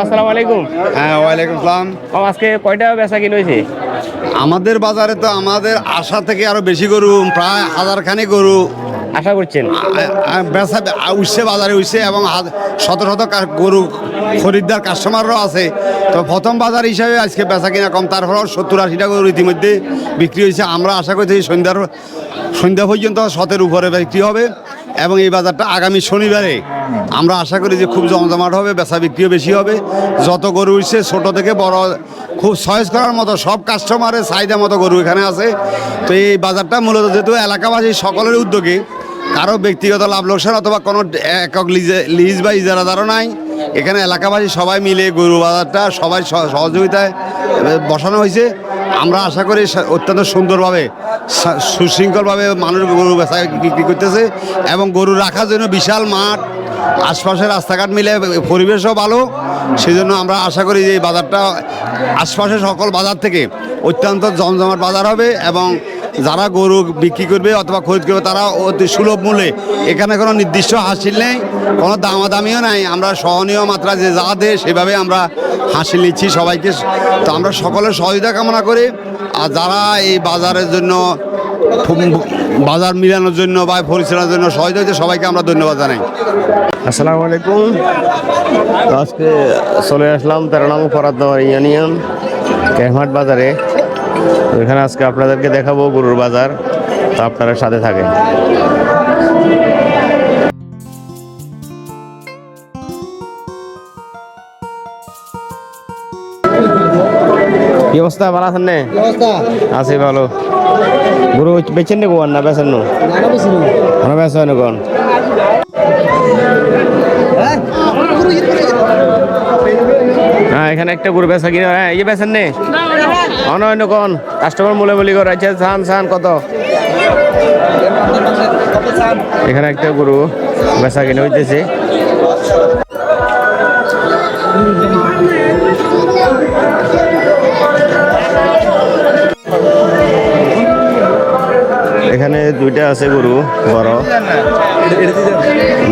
আসসালামু আলাইকুম। হ্যাঁ ওয়ালাইকুম আসসালাম ও আজকে কয়টা বেচা কিনে হয়েছে? আমাদের বাজারে তো আমাদের আশা থেকে আরও বেশি গরু প্রায় হাজার খানি গরু। আশা করছেন? বেচা উঠছে বাজারে উঠছে এবং শত শত গরু খরিদ্দার কাস্টমারও আছে। তো প্রথম বাজার হিসাবে আজকে বেচা কিনা কম তারপরেও সত্তর আশিটা গরু ইতিমধ্যে বিক্রি হয়েছে। আমরা আশা করছি সন্ধ্যার সন্ধ্যা পর্যন্ত শতের উপরে বিক্রি হবে। এবং এই বাজারটা আগামী শনিবারে আমরা আশা করি যে খুব জমজমাট হবে, বেচা বিক্রিও বেশি হবে। যত গরু উঠছে, ছোট থেকে বড়, খুব সহজ করার মতো সব কাস্টমারের চাহিদা মতো গরু এখানে আছে। তো এই বাজারটা মূলত যেহেতু এলাকাবাসী সকলের উদ্যোগে, কারও ব্যক্তিগত লাভ লোকসান অথবা কোনো একক লিজে বা ইজারাদারও নাই। এখানে এলাকাবাসী সবাই মিলে গরু বাজারটা সবাই সহ- সহযোগিতায় বসানো হয়েছে। আমরা আশা করি অত্যন্ত সুন্দরভাবে সুশৃঙ্খলভাবে মানুষ গরু বেচা বিক্রি করতেছে এবং গরু রাখার জন্য বিশাল মাঠ, আশপাশের রাস্তাঘাট মিলে পরিবেশও ভালো। সেই জন্য আমরা আশা করি যে এই বাজারটা আশপাশের সকল বাজার থেকে অত্যন্ত জমজমাট বাজার হবে এবং যারা গরু বিক্রি করবে অথবা খরিদ করবে, তারা অতি সুলভ মূল্যে। এখানে কোনো নির্দিষ্ট হাসিল নেই, কোনো দামাদামিও নাই। আমরা সহনীয় মাত্রা যে যা দেয়, সেভাবে আমরা হাসিল নিচ্ছি সবাইকে। তো আমরা সকলের সহযোগিতা কামনা করি। আর যারা এই বাজারের জন্য বাজার মিলানোর জন্য বা পরিচালনার জন্য সহযোগিতা সবাইকে আমরা ধন্যবাদ জানাই। আসসালামু আলাইকুম। আজকে চলে আসলাম তেরো নং ফরাদ ইউনিয়ন, কেহমাট বাজারে। এখানে আজকে আপনাদেরকে দেখাবো গরুর বাজার। তো আপনারা সাথে থাকেন। কি অবস্থা? ভালো আছেন নে? আছি ভালো। গরু বেচেন নি কোন না বেচেন নো? না বেচেন কোন? হ্যাঁ? এখানে একটা গরু বেচা কিনে হ্যাঁ এই যে বেচেন নে? অন্য অন্য কোন কাস্টমার মূলে বলি করে আছে সান সান কত? এখানে একটা গরু বেচা কিনে হইতেছে। এখানে দুইটা আছে গরু বড়।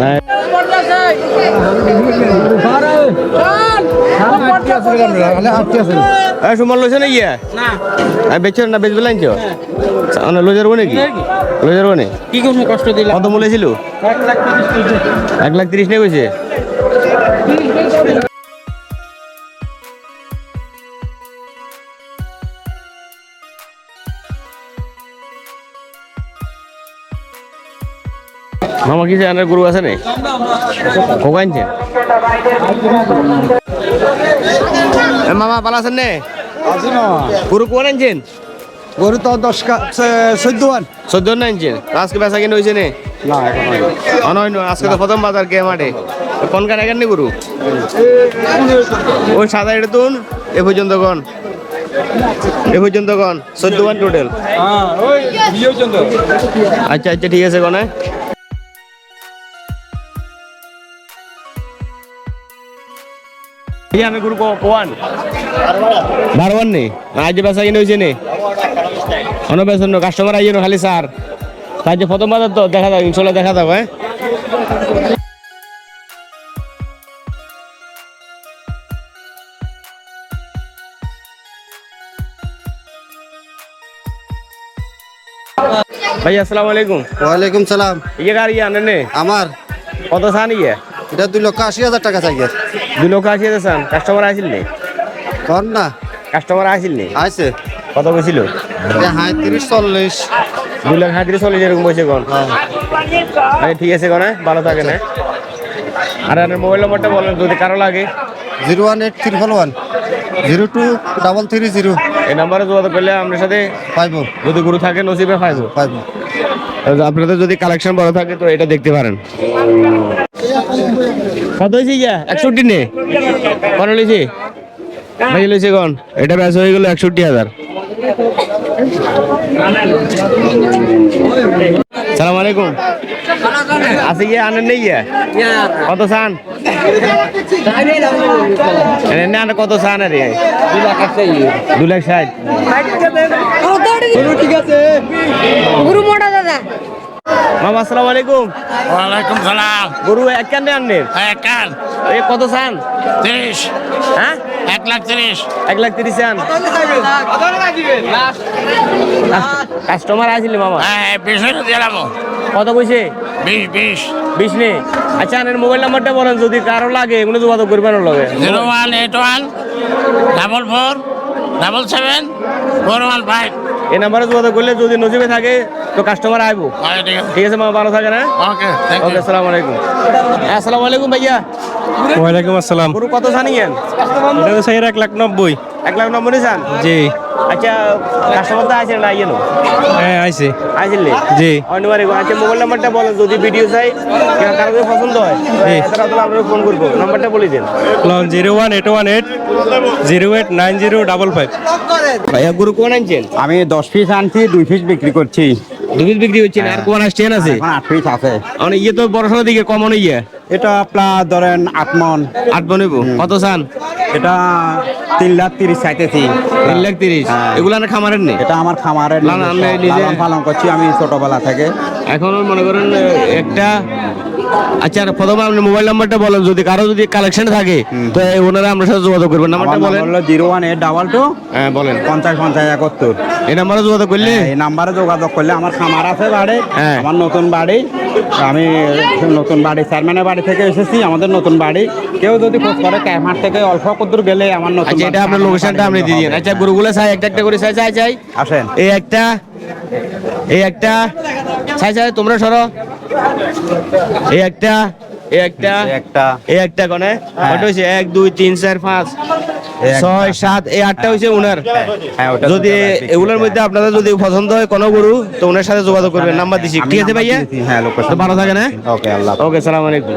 না সুমন লইছে না ইয়া বেচছেন না বেচবে লাইনছ মানে লই যাব নাকি? লই যাব। নি? কি কোনো কষ্ট দিলাম কত মূল্য ছিল এক লাখ তিরিশ নিয়ে কইছে মামা কি জানার গরু আছে নে? কোক আনছেন এ মামা ভালো আছেন নে? গরু কোন আনছেন? গরু তো দশ চোদ্দ আন। চোদ্দ না আনছেন? আজকে বেচা কিনে হয়েছে নে? না আজকে তো প্রথম বাজার কে মাঠে। কোন কানে কেন গরু? ওই সাদা এটা তুন এ পর্যন্ত কোন? এ পর্যন্ত কোন? চোদ্দ ওয়ান টোটাল আচ্ছা আচ্ছা ঠিক আছে কোনে? এই আমি গরু কোয়ান। বারোয়ান নেই আজ বেচা কিনে হয়েছে নে? অন্য বেচন কাস্টমার আইয়েন খালি স্যার। তাই যে প্রথম বাজার তো দেখা যাবে ইনশাল্লাহ দেখা যাবে হ্যাঁ? ভাই আসসালামু আলাইকুম। ওয়ালাইকুম সালাম। ইয়ে গাড়ি আনে নে? আমার? কত সান ইয়ে এটা দুই লক্ষ আশি হাজার টাকা চাই। দুই লক্ষ আশি হাজার কাস্টমার আসিল নি? কর না? কাস্টমার আসিল নি? আছে কত কইছিল? হাই তিরিশ চল্লিশ। দুই লাখ হাতিরিশ চল্লিশ এরকম বসে কোন? আরে ঠিক আছে কোন ভালো থাকে না। আর আপনার মোবাইল নম্বরটা বলেন যদি কারও লাগে। Zero one eight triple one. Zero two double three zero. এই নাম্বারে যোগাযোগ করলে আপনার সাথে ফাইভ যদি গুরু থাকে নসিবে পাইবো। ফাইভ আপনাদের যদি কালেকশন বড় থাকে তো এটা দেখতে পারেন। কত হয়েছে ইয়া একষট্টি নে? কত লইছে? ভাই লইছে কোন? এটা ব্যাস হয়ে গেল একষট্টি হাজার। সালাম আলাইকুম। আছে গিয়ে? আনেন নেই গিয়া? কত সান না না কত সান আরে দু লাখ ষাট। গুরু মোটা দাদা। মামা আসসালামু আলাইকুম। ওয়ালাইকুম সালাম। গরু এক আনলেন? এক কান এ কত চান? তিরিশ। হ্যাঁ? এক লাখ তিরিশ। এক লাখ তিরিশ চান? কাস্টমার আসলে মামা? হ্যাঁ বিশ দিলাম কত কইছে বিশ বিশ। বিশ নে। আচ্ছা আনের মোবাইল নাম্বারটা বলেন যদি কারও লাগে এগুলো যোগাযোগ করবেন লগে। Zero one eight one double four double seven four one five. এই নাম্বারে যোগাযোগ করলে যদি নজিবে থাকে তো কাস্টমার আইবো। ঠিক আছে। মা ভালো থাকে না? ওকে ওকে আসসালামু আলাইকুম। আসসালাম আসসালামু আলাইকুম ভাইয়া। ওয়ালাইকুম আসসালাম। গরু কত জানিয়েন এটা তো স্যার এক লাখ নব্বই। এক লাখ নব্বই চান জি। আচ্ছা কাস্টমার তো আছে না আইয়েন হ্যাঁ আইছে। আইছিলে জি। আচ্ছা মোবাইল নাম্বারটা বলেন যদি ভিডিও চাই কারও যদি পছন্দ হয়। তারা আপনাকে ফোন করব। নাম্বারটা বলে দেন। Loan zero one eight one eight zero eight nine zero double five. ভাইয়া গরু কোন আনছেন? আমি দশ পিস আনছি দুই পিস বিক্রি করছি। দুধ বিক্রি হচ্ছে আর কোন আসছেন আছে? এখন আট পিস আছে। মানে ইয়ে তো বড় দিকে কমন ইয়ে। এটা আপনার ধরেন আট মন। আট বনেব কত চান? এটা তিন লাখ তিরিশ চাইতেছি। তিন লাখ তিরিশ? হ্যাঁ। এগুলো না খামারের নেই? এটা আমার খামারের না, না, আমি নিজে- লালন পালন করছি আমি ছোটবেলা থেকে। এখন মনে করেন একটা আচ্ছা প্রথমে আপনি মোবাইল নাম্বারটা বলেন। যদি কারও যদি কালেকশন থাকে তো ওনারা আপনার সাথে যোগাযোগ করবেন নাম্বারটা বলেন। Zero one eight double two হ্যাঁ বলেন। পঞ্চাশ পঞ্চাশ একাত্তর। এই নাম্বারে যোগাযোগ করলে? এই নাম্বারে যোগাযোগ করলে আমার খামার আছে বাড়ি হ্যাঁ। আমার নতুন বাড়ি। আমি নতুন বাড়ি চেয়ারম্যানের বাড়ি থেকে এসেছি আমাদের নতুন বাড়ি। কেউ যদি খোঁজ করে ক্যাফার থেকে অল্প কদ্দূর গেলে আমার নতুন আচ্ছা এটা আপনার লোকেশনটা আপনি দিয়ে দিন। আচ্ছা গরুগুলো চাই একটা একটা করে চাই চাই চাই আসেন। এই একটা এই একটা চাই চাই তোমরা সরো। এই একটা এই একটা একটা। এই একটা কনে। কত হয়েছে এক দুই তিন চার পাঁচ ছয় সাত এই আটটা হয়েছে উনার। হ্যাঁ, ওটা যদি এগুলোর মধ্যে আপনাদের যদি পছন্দ হয় কোনো গরু তো ওনার সাথে যোগাযোগ করবেন। নাম্বার দিছি। ঠিক আছে ভাইয়া? হ্যাঁ ভালো থাকেন হ্যাঁ? ওকে আল্লাহ ওকে সালাম আলাইকুম।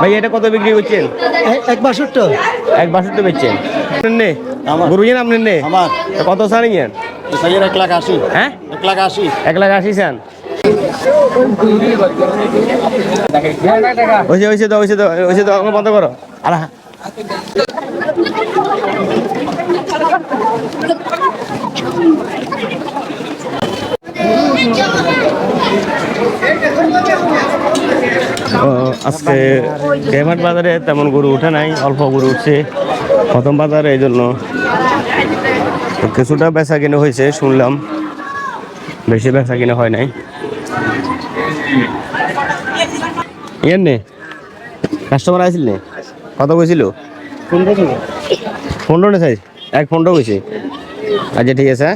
ভাই এটা কত বিক্রি করছেন? এক বাষট্টি। এক বাষট্টি বেচছেন। নে গরু যেন আপনার নে। আমার। কত সার নিয়েন সাইয়ের এক লাখ আশি। হ্যাঁ? এক লাখ আশি। এক লাখ আশি চান। হয়েছে হয়েছে তো হয়েছে তো হয়েছে তো আমাকে বন্ধ করো। ও, আজকে ডেমার বাজারে তেমন গরু উঠে নাই অল্প গরু উঠছে প্রথম বাজারে এই জন্য। কিছুটা বেচা কিনে হয়েছে শুনলাম। বেশি বেচা কিনে হয় নাই। ইয়ার নে কাস্টমার আসছিল নে? কত কইছিল? পনেরো নে সাইজ এক পনেরো কইছে। আচ্ছা ঠিক আছে?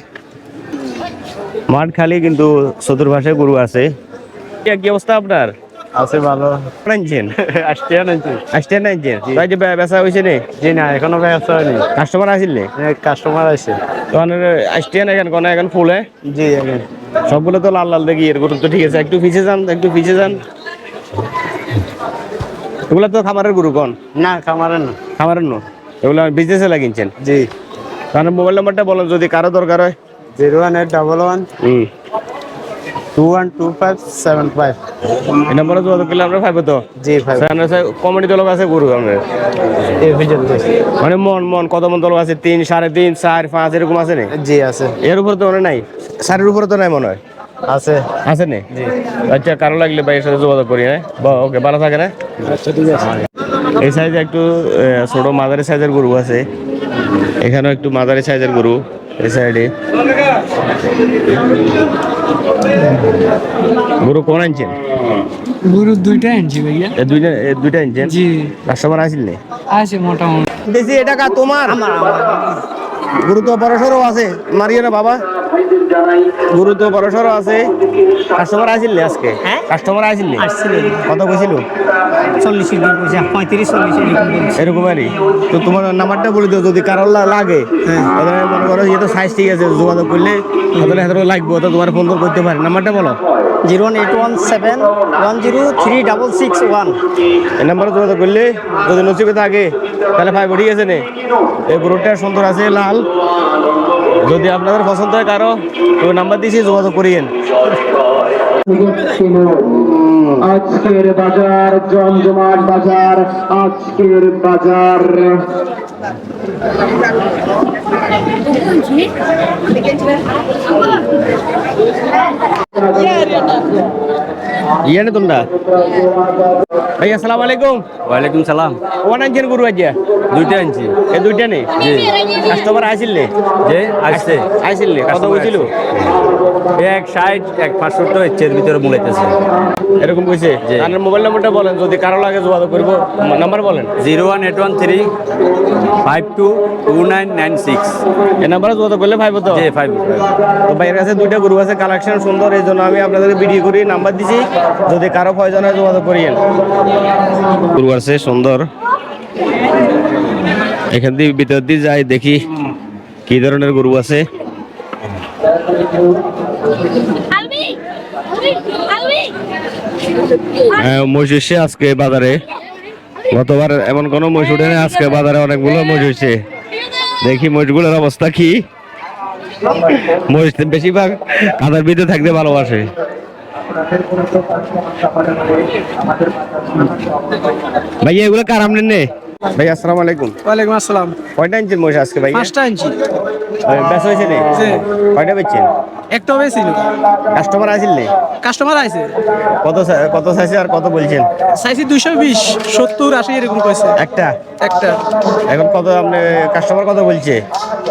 মাঠ খালি কিন্তু চতুর্পাশে গরু আছে। কি অবস্থা আপনার? আছে ভালো। আনছেন আসতে নাকি আসতে নাইছেন তাই যে বেচা হয়েছে নে? জি না এখনও ব্যবসা হয়নি। কাস্টমার আসিল নে? কাস্টমার আছে তো আসতে না এখন কোন? এখন ফুলে জি এখন। সবগুলো তো লাল লাল দেখি এর গরু তো ঠিক আছে। একটু পিছিয়ে যান একটু পিছিয়ে যান। এগুলো তো খামারের গরু কোন? না খামারের না। খামারের নো? এগুলো বিজনেসে লাগিয়েছেন জি। কারণ মোবাইল নাম্বারটা বলেন যদি কারও দরকার হয়। Zero one eight double one হুম। Two one two five seven five এই নাম্বারে যোগাযোগ করলে আমরা পাইবো তো জি কমেডি দলক আছে গরু আমরা। মানে মন মন কত মন দলক আছে? তিন সাড়ে তিন চার পাঁচ এরকম আছে নি? জি আছে। এর উপরে তো মনে নাই। সারের উপরে তো নাই মনে হয়। আছে। আছে নি? আচ্ছা কারও লাগলে ভাইয়ের সাথে যোগাযোগ করি হ্যাঁ? ওকে ভালো থাকে না আচ্ছা ঠিক আছে। এই সাইজে একটু ছোট মাদারি সাইজের গরু আছে। এখানেও একটু মাদারি সাইজের গরু এই সাইডে গরু কোন আনছেন? গরু দুইটা আনছি ভাইয়া। এ দুইটা এ দুইটা আনছেন? জি। কাস্টমার আসিল নে? আছে মোটামুটি। দেখি এটা কা তোমার? গরু তো বড় সরো আছে মারিয়া না বাবা। গরু তো বড় সড়ো আছে। কাস্টমার আসিল নে আজকে? হ্যাঁ? কাস্টমার আসিল নে? কত কইছিল? চল্লিশ পয়সা পঁয়ত্রিশ চল্লিশ এরকম। এরকমই। তো তোমার নাম্বারটা বলে দিও যদি কারোর লাগে। তাহলে মনে করো ইয়ে তো সাইজ ঠিক আছে যোগাযোগ করলে তাহলে হাতে লাগবে তো তোমার ফোন করতে পারে। নাম্বারটা বলো। Zero one eight one seven one zero three double six one. এই নাম্বারে যোগাযোগ করলে যদি নসিবে থাকে তাহলে ভাই ঠিক আছে নে। এই গরুটা সুন্দর আছে লাল। যদি আপনাদের পছন্দ হয় কারও তো নাম্বার দিয়েছি যোগাযোগ করিয়েন। আজকের বাজার জমজমাট বাজার আজকের বাজার। ইয়ানে তোমরা। ভাই আসসালামু আলাইকুম। ওয়ালাইকুম সালাম। ওয়ান আনছেন গরু আজ দুইটা আনছি। এই দুইটা নেই কাস্টমার আইছিল নে? যে আসছে। আইছিল নে? কত এক ষাট এক পাঁচশো এর ভিতরে মূলাইতেছে। এরকম কইছে? আপনার মোবাইল নাম্বারটা বলেন যদি কারও লাগে যোগাযোগ করব নাম্বার বলেন। Zero one eight one three five two two nine nine six. এই নাম্বারে যোগাযোগ করলে জি ফাইভ তো ভাইয়ের কাছে দুইটা গরু আছে কালেকশন সুন্দর এই জন্য আমি আপনাদেরকে ভিডিও করি নাম্বার দিছি। যদি কারও প্রয়োজন হয় যোগাযোগ করিয়েন। গরু আছে সুন্দর। এখান দিয়ে ভিতর দিয়ে যাই দেখি কি ধরনের গরু আছে! Albi! মহিষ এসে আজকে বাজারে। গতবার এমন কোনো মহিষ উঠে না আজকে বাজারে অনেকগুলো মহিষ হয়েছে। দেখি মহিষগুলোর অবস্থা কি। মহিষ বেশিরভাগ কাদার ভিতরে থাকতে ভালোবাসে। ভাইয়া এগুলো কার আমলেন নে? ভাই আসসালামু আলাইকুম। ওয়ালাইকুম আসসালাম। কয়টা ইঞ্চির মহিষ আজকে ভাই পাঁচটা ইঞ্চি। বেশ হয়েছে নে। কয়টা বেচছেন? একটা বেছিল কাস্টমার আসিল নে? কাস্টমার আছে কত কত চাইছে আর কত বলছেন? চাইছি দুইশো বিশ সত্তর আশি এরকম কইছে। একটা? একটা। এখন কত আপনি কাস্টমার কত বলছে?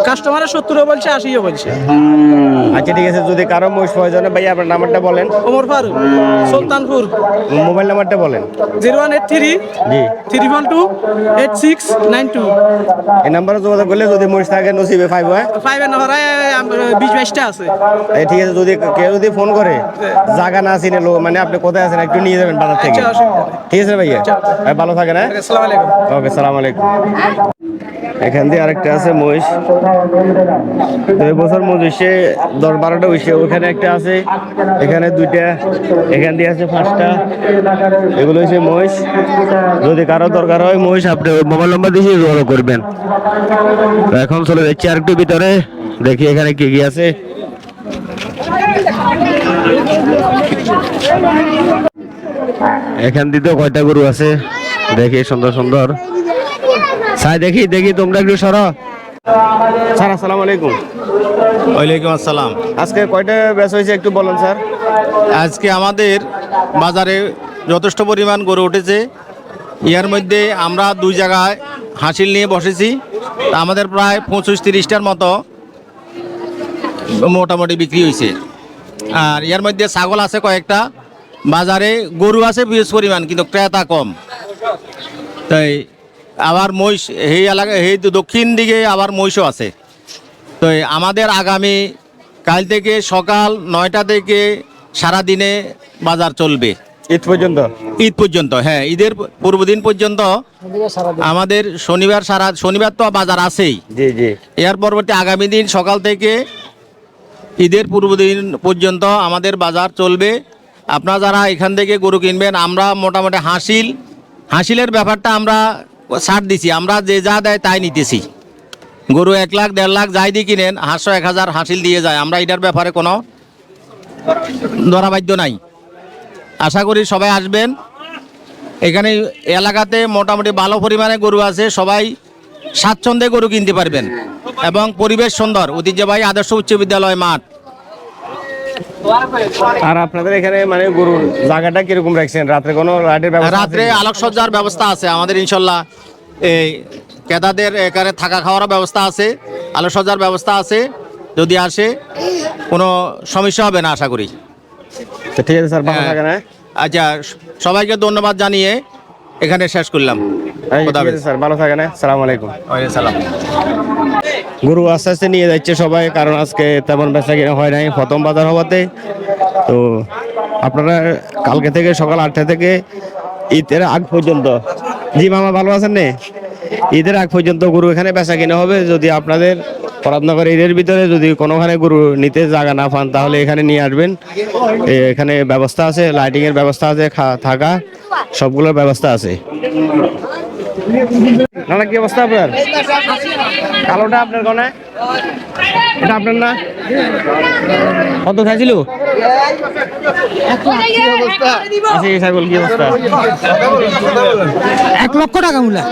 কাস্টমারের সত্তরও বলছে আশিও বলছে। আচ্ছা ঠিক আছে যদি কারও মহিষ প্রয়োজনে ভাই আপনার নাম্বারটা বলেন। ওমর ফারুক সুলতানপুর। মোবাইল নাম্বারটা বলেন। জিরো ওয়ান এইট থ্রি জি। Three one two eight six nine two. এই নাম্বারে যোগাযোগ করলে যদি মহিষ থাকে নসিবে ফাইভ হয়? ফাইভ এন হরায় বিশ বাইশটা আছে। ঠিক আছে যদি কেউ যদি ফোন করে জায়গা না চিনে লোক মানে আপনি কোথায় আছেন একটু নিয়ে যাবেন বাজার থেকে। আচ্ছা, নেই। ঠিক আছে ভাইয়া? ভাই, ভালো থাকেন হ্যাঁ? ওকে সালাম আলাইকুম। এখান দিয়ে আরেকটা আছে মহিষ। দুই বছর মহিষে দশ বারোটা হইছে ওখানে একটা আছে এখানে দুইটা এখান দিয়ে আছে পাঁচটা। এগুলো হচ্ছে মহিষ। যদি কারও দরকার হয় মহিষ আপনি মোবাইল নাম্বার দিয়ে যোগাযোগ করবেন। এখন চলে যাচ্ছি আরেকটু ভিতরে দেখি এখানে কি কি আছে। এখান দিতেও কয়টা গরু আছে? দেখি সুন্দর সুন্দর। সাই দেখি দেখি তোমরা একটু সর। স্যার আসসালামু আলাইকুম। ওয়ালাইকুম আসসালাম। আজকে কয়টা ব্যাচ হয়েছে একটু বলুন স্যার? আজকে আমাদের বাজারে যথেষ্ট পরিমাণ গরু উঠেছে। ইয়ার মধ্যে আমরা দুই জায়গায় হাসিল নিয়ে বসেছি। তা আমাদের প্রায় পঁচিশ তিরিশটার মতো মোটামুটি বিক্রি হয়েছে। আর ইয়ার মধ্যে ছাগল আছে কয়েকটা। বাজারে গরু আছে বিশেষ পরিমাণ কিন্তু ক্রেতা কম। তাই আবার মহিষ এই এলাকা এই দক্ষিণ দিকে আবার মহিষও আছে। তো আমাদের আগামী কাল থেকে সকাল নয়টা থেকে সারা দিনে বাজার চলবে। ঈদ পর্যন্ত? ঈদ পর্যন্ত হ্যাঁ ঈদের পূর্বদিন পর্যন্ত আমাদের শনিবার সারা শনিবার তো বাজার আছেই। জি জি। এর পরবর্তী আগামী দিন সকাল থেকে ঈদের পূর্বদিন পর্যন্ত আমাদের বাজার চলবে। আপনারা যারা এখান থেকে গরু কিনবেন, আমরা মোটামুটি হাসিল। হাসিলের ব্যাপারটা আমরা ছাড় দিছি, আমরা যে যা দেয় তাই নিতেছি। গরু এক লাখ, দেড় লাখ যাই দিয়ে কিনেন হাঁসশো এক হাজার হাসিল দিয়ে যায়। আমরা এটার ব্যাপারে কোনো ধরাবাধ্য নাই। আশা করি সবাই আসবেন। এখানে এলাকাতে মোটামুটি ভালো পরিমাণে গরু আছে, সবাই স্বাচ্ছন্দ্যে গরু কিনতে পারবেন। এবং পরিবেশ সুন্দর ঐতিহ্যবাহী আদর্শ উচ্চ বিদ্যালয় মাঠ। আর আপনাদের এখানে মানে গরুর জায়গাটা কীরকম রাখছেন? রাত্রে কোনো লাইটের ব্যবস্থা রাত্রে? আলোকসজ্জার ব্যবস্থা আছে আমাদের ইনশাল্লাহ। এই ক্রেতাদের এখানে থাকা খাওয়ার ব্যবস্থা আছে আলোকসজ্জার ব্যবস্থা আছে। যদি আসে কোনো সমস্যা হবে না আশা করি। তো ঠিক আছে স্যার থাকেন হ্যাঁ। আচ্ছা সবাইকে ধন্যবাদ জানিয়ে এখানে শেষ করলাম। স্যার ভালো থাকেন হ্যাঁ। সালাম আলাইকুম। সালাম। গরু আস্তে আস্তে নিয়ে যাচ্ছে সবাই কারণ আজকে তেমন বেচা কিনা হয় নাই প্রথম বাজার হওয়াতে। তো আপনারা কালকে থেকে সকাল আটটা থেকে ঈদের আগ পর্যন্ত জি মামা ভালো আছেন নে? ঈদের আগ পর্যন্ত গরু এখানে বেচা কিনা হবে যদি আপনাদের পরাতনগর ঈদের ভিতরে যদি কোনোখানে গরু নিতে জায়গা না পান তাহলে এখানে নিয়ে আসবেন। এখানে ব্যবস্থা আছে লাইটিংয়ের ব্যবস্থা আছে থাকা সবগুলোর ব্যবস্থা আছে। নানা কি অবস্থা আপনার? কালোটা আপনার কোনে এটা আপনার না? কত খাইছিল আচ্ছা এক লক্ষ টাকা মূলা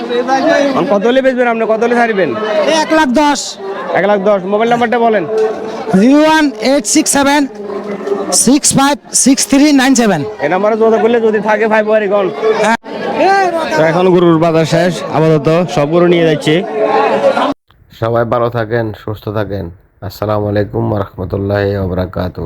এখন কত হলে বেচবেন আপনি? কত হলে ছাড়বেন? এক লাখ দশ। এক লাখ দশ। মোবাইল নাম্বারটা বলেন। Zero one eight six seven six five six three nine seven এই নাম্বারে যোগাযোগ করলে যদি থাকে ভাই বাড়ি কোন তো এখন গরুর বাজার শেষ আপাতত সব গরু নিয়ে যাচ্ছি। সবাই ভালো থাকেন সুস্থ থাকেন। আসসালামু আলাইকুম রহমতুল্লাহ ওবরাকাতু